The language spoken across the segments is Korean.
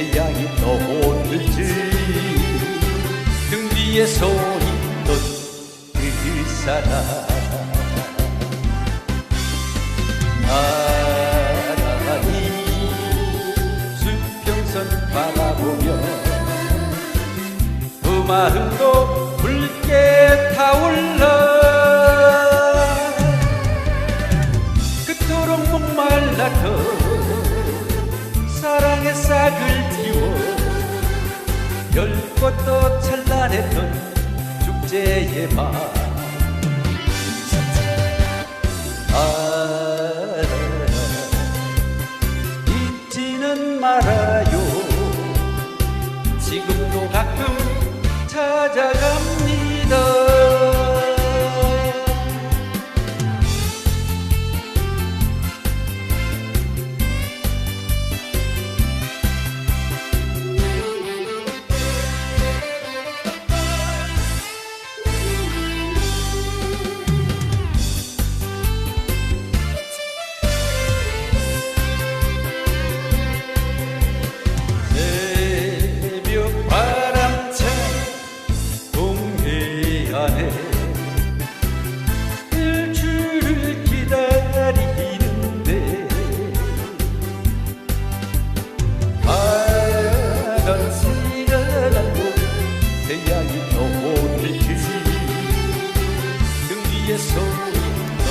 태양이 떠오르지. 등 위에 서 있던 그 사람. 나란히 수평선 바라보며 그 마음도 붉게 타올라. 그토록 목말랐던 싹을 틔워 별꽃도 찬란했던 축제의 밤 아, 잊지는 말아요. 지금도 가끔 찾아갑 위에 서 있던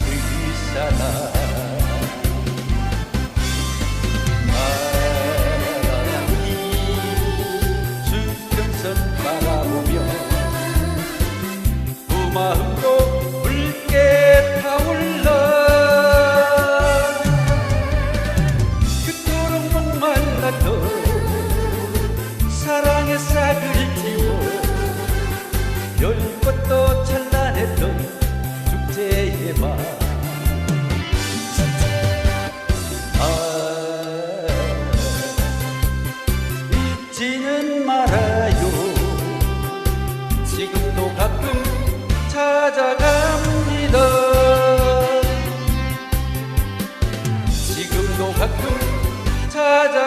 그 사람 수평선 바라보며 그 마음도 붉게 타올라. 그토록 목말랐던 사랑의 싹을 틔워 별 찾아갑니다. 지금도 가끔 찾아